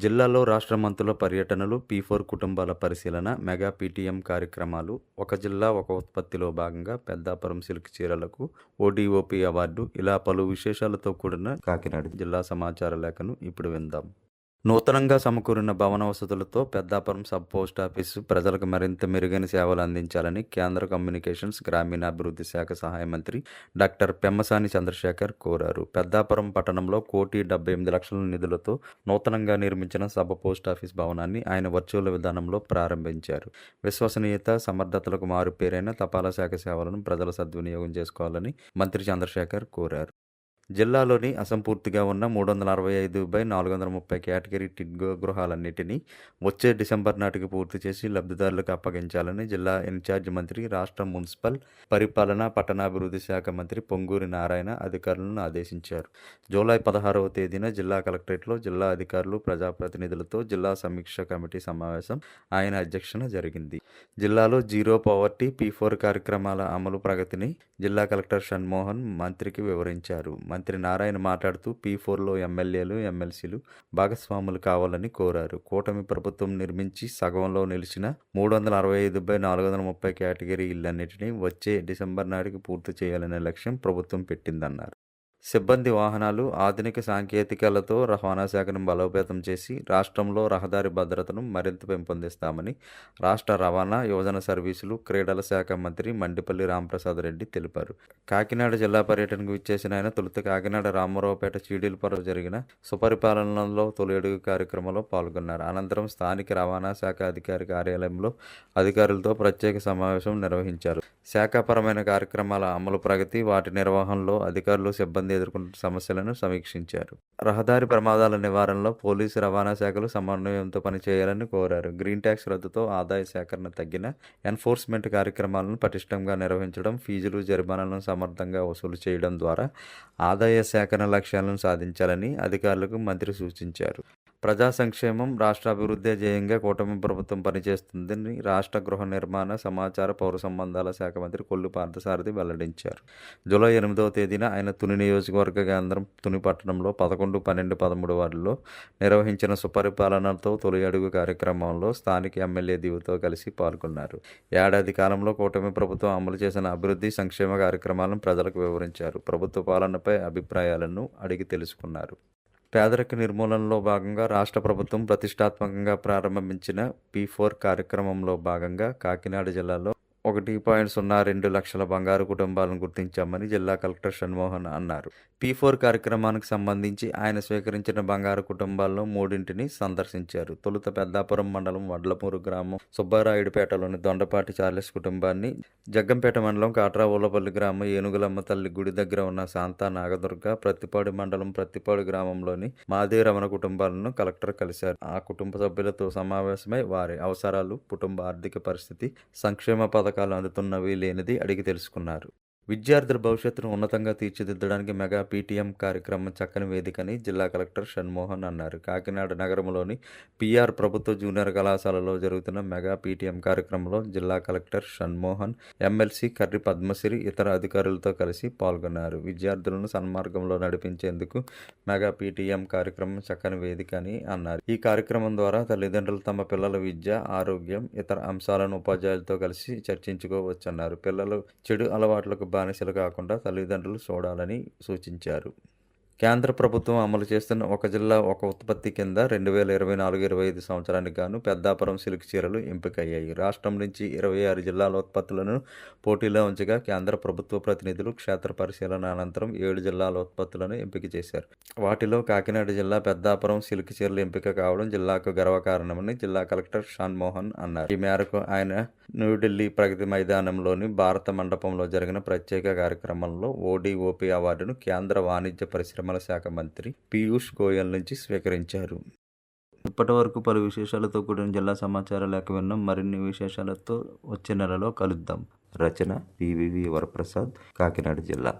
జిల్లాలో రాష్ట్ర మంత్రుల పర్యటనలు పీ ఫోర్ కుటుంబాల పరిశీలన మెగా పీటీఎం కార్యక్రమాలు ఒక జిల్లా ఒక ఉత్పత్తిలో భాగంగా పెద్దాపురం సిల్క్ చీరలకు ఓడిఓపి అవార్డు ఇలా పలు విశేషాలతో కూడిన కాకినాడ. జిల్లా సమాచార లేఖను ఇప్పుడు విందాం. నూతనంగా సమకూరిన భవన వసతులతో పెద్దాపురం సబ్ పోస్ట్ ఆఫీసు ప్రజలకు మరింత మెరుగైన సేవలు అందించాలని కేంద్ర కమ్యూనికేషన్స్ గ్రామీణాభివృద్ధి శాఖ సహాయ మంత్రి డాక్టర్ పెమ్మసాని చంద్రశేఖర్ కోరారు. పెద్దాపురం పట్టణంలో కోటి డెబ్బై ఎనిమిది లక్షల నిధులతో నూతనంగా నిర్మించిన సబ్ పోస్ట్ ఆఫీస్ భవనాన్ని ఆయన వర్చువల్ విధానంలో ప్రారంభించారు. విశ్వసనీయత సమర్థతలకు మారుపేరైన తపాలా శాఖ సేవలను ప్రజలు సద్వినియోగం చేసుకోవాలని మంత్రి చంద్రశేఖర్ కోరారు. జిల్లాలోని అసంపూర్తిగా ఉన్న మూడు వందల అరవై ఐదు బై నాలుగు వందల ముప్పై కేటగిరీ టిడ్గో గృహాలన్నింటినీ వచ్చే డిసెంబర్ నాటికి పూర్తి చేసి లబ్ధిదారులకు అప్పగించాలని జిల్లా ఇన్ఛార్జ్ మంత్రి రాష్ట్ర మున్సిపల్ పరిపాలన పట్టణాభివృద్ధి శాఖ మంత్రి పొంగూరి నారాయణ అధికారులను ఆదేశించారు. జూలై పదహారవ తేదీన జిల్లా కలెక్టరేట్లో జిల్లా అధికారులు ప్రజాప్రతినిధులతో జిల్లా సమీక్ష కమిటీ సమావేశం ఆయన అధ్యక్షన జరిగింది. జిల్లాలో జీరో పవర్టీ పీ ఫోర్ కార్యక్రమాల అమలు ప్రగతిని జిల్లా కలెక్టర్ షణ్మోహన్ మంత్రికి వివరించారు. మంత్రి నారాయణ మాట్లాడుతూ పీ ఫోర్లో ఎమ్మెల్యేలు ఎమ్మెల్సీలు భాగస్వాములు కావాలని కోరారు. కూటమి ప్రభుత్వం నిర్మించి సగంలో నిలిచిన మూడు వందల అరవై ఐదు బై నాలుగు వందల ముప్పై కేటగిరీ ఇళ్ళన్నింటినీ వచ్చే డిసెంబర్ నాటికి పూర్తి చేయాలనే లక్ష్యం ప్రభుత్వం పెట్టిందన్నారు. సిబ్బంది వాహనాలు ఆధునిక సాంకేతికలతో రవాణా శాఖను బలోపేతం చేసి రాష్ట్రంలో రహదారి భద్రతను మరింత పెంపొందిస్తామని రాష్ట్ర రవాణా యువజన సర్వీసులు క్రీడల శాఖ మంత్రి మండిపల్లి రాంప్రసాద్ రెడ్డి తెలిపారు. కాకినాడ జిల్లా పర్యటనకు ఇచ్చేసిన ఆయన తొలుత కాకినాడ రామారావుపేట చీడీలపర జరిగిన సుపరిపాలనలో తొలి అడుగు కార్యక్రమంలో పాల్గొన్నారు. అనంతరం స్థానిక రవాణా శాఖ అధికారి కార్యాలయంలో అధికారులతో ప్రత్యేక సమావేశం నిర్వహించారు. శాఖాపరమైన కార్యక్రమాల అమలు ప్రగతి వాటి నిర్వహణలో అధికారులు సిబ్బంది ఎదుర్కొంటున్న సమస్యలను సమీక్షించారు. రహదారి ప్రమాదాల నివారణలో పోలీసు రవాణా శాఖలు సమన్వయంతో పనిచేయాలని కోరారు. గ్రీన్ ట్యాక్స్ రద్దుతో ఆదాయ సేకరణ తగ్గిన ఎన్ఫోర్స్మెంట్ కార్యక్రమాలను పటిష్టంగా నిర్వహించడం ఫీజులు జరిమానాలను సమర్థంగా వసూలు చేయడం ద్వారా ఆదాయ సేకరణ లక్ష్యాలను సాధించాలని అధికారులకు మంత్రి సూచించారు. ప్రజా సంక్షేమం రాష్ట్ర అభివృద్ధి ధ్యేయంగా కూటమి ప్రభుత్వం పనిచేస్తుందని రాష్ట్ర గృహ నిర్మాణ సమాచార పౌర సంబంధాల శాఖ మంత్రి కొల్లు పార్థసారథి వెల్లడించారు. జూలై ఎనిమిదవ తేదీన ఆయన తుని నియోజకవర్గ కేంద్రం తుని పట్టణంలో పదకొండు పన్నెండు పదమూడు వార్డులో నిర్వహించిన సుపరిపాలనతో తొలి అడుగు కార్యక్రమంలో స్థానిక ఎమ్మెల్యే దివుతో కలిసి పాల్గొన్నారు. ఏడాది కాలంలో కూటమి ప్రభుత్వం అమలు చేసిన అభివృద్ధి సంక్షేమ కార్యక్రమాలను ప్రజలకు వివరించారు. ప్రభుత్వ పాలనపై అభిప్రాయాలను అడిగి తెలుసుకున్నారు. పేదరిక నిర్మూలనలో భాగంగా రాష్ట్ర ప్రభుత్వం ప్రతిష్టాత్మకంగా ప్రారంభించిన పీ ఫోర్ కార్యక్రమంలో భాగంగా కాకినాడ జిల్లాలో ఒకటి పాయింట్ సున్నా రెండు లక్షల బంగారు కుటుంబాలను గుర్తించామని జిల్లా కలెక్టర్ షణ్మోహన్ అన్నారు. పీ ఫోర్ కార్యక్రమానికి సంబంధించి ఆయన స్వీకరించిన బంగారు కుటుంబాల్లో మూడింటిని సందర్శించారు. తొలుత పెద్దాపురం మండలం వడ్లమూరు గ్రామం సుబ్బారాయుడిపేటలోని దొండపాటి చార్లెస్ కుటుంబాన్ని జగ్గంపేట మండలం కాట్రావులపల్లి గ్రామం ఏనుగులమ్మ తల్లి గుడి దగ్గర ఉన్న శాంతా నాగదుర్గ ప్రత్తిపాడు మండలం ప్రత్తిపాడు గ్రామంలోని మాదేరమణ కుటుంబాలను కలెక్టర్ కలిశారు. ఆ కుటుంబ సభ్యులతో సమావేశమై వారి అవసరాలు కుటుంబ ఆర్థిక పరిస్థితి సంక్షేమ పథకాలు అందుతున్నవి లేనిది అడిగి తెలుసుకున్నారు. విద్యార్థుల భవిష్యత్తును ఉన్నతంగా తీర్చిదిద్దడానికి మెగా పీటీఎం కార్యక్రమం చక్కని వేదికని జిల్లా కలెక్టర్ షణ్మోహన్ అన్నారు. కాకినాడ నగరంలోని పిఆర్ ప్రభుత్వ జూనియర్ కళాశాలలో జరుగుతున్న మెగా పీటీఎం కార్యక్రమంలో జిల్లా కలెక్టర్ షణ్మోహన్ ఎమ్మెల్సీ కర్రి పద్మశ్రీ ఇతర అధికారులతో కలిసి పాల్గొన్నారు. విద్యార్థులను సన్మార్గంలో నడిపించేందుకు మెగా పీటీఎం కార్యక్రమం చక్కని వేదిక అని అన్నారు. ఈ కార్యక్రమం ద్వారా తల్లిదండ్రులు తమ పిల్లల విద్య ఆరోగ్యం ఇతర అంశాలను ఉపాధ్యాయులతో కలిసి చర్చించుకోవచ్చన్నారు. పిల్లలు చెడు అలవాట్లకు బానిసలు కాకుండా తల్లిదండ్రులు చూడాలని సూచించారు. కేంద్ర ప్రభుత్వం అమలు చేస్తున్న ఒక జిల్లా ఒక ఉత్పత్తి కింద రెండు వేల ఇరవై నాలుగు ఇరవై ఐదు సంవత్సరానికి గాను పెద్దాపురం సిల్క్ చీరలు ఎంపికయ్యాయి. రాష్ట్రం నుంచి ఇరవై ఆరు జిల్లాల ఉత్పత్తులను పోటీలో ఉంచగా కేంద్ర ప్రభుత్వ ప్రతినిధులు క్షేత్ర పరిశీలన అనంతరం ఏడు జిల్లాల ఉత్పత్తులను ఎంపిక చేశారు. వాటిలో కాకినాడ జిల్లా పెద్దాపురం సిల్క్ చీరలు ఎంపిక కావడం జిల్లాకు గర్వకారణమని జిల్లా కలెక్టర్ షాన్ మోహన్ అన్నారు. ఈ మేరకు ఆయన న్యూఢిల్లీ ప్రగతి మైదానంలోని భారత మండపంలో జరిగిన ప్రత్యేక కార్యక్రమంలో ఓడిఓపి అవార్డును కేంద్ర వాణిజ్య పరిశ్రమ పరిశ్రమల శాఖ మంత్రి పీయూష్ గోయల్ నుంచి స్వీకరించారు. ఇప్పటి వరకు పలు విశేషాలతో కూడిన జిల్లా సమాచార లేఖ విన్నాం. మరిన్ని విశేషాలతో వచ్చే నెలలో కలుద్దాం. రచన పివివి వరప్రసాద్ కాకినాడ జిల్లా.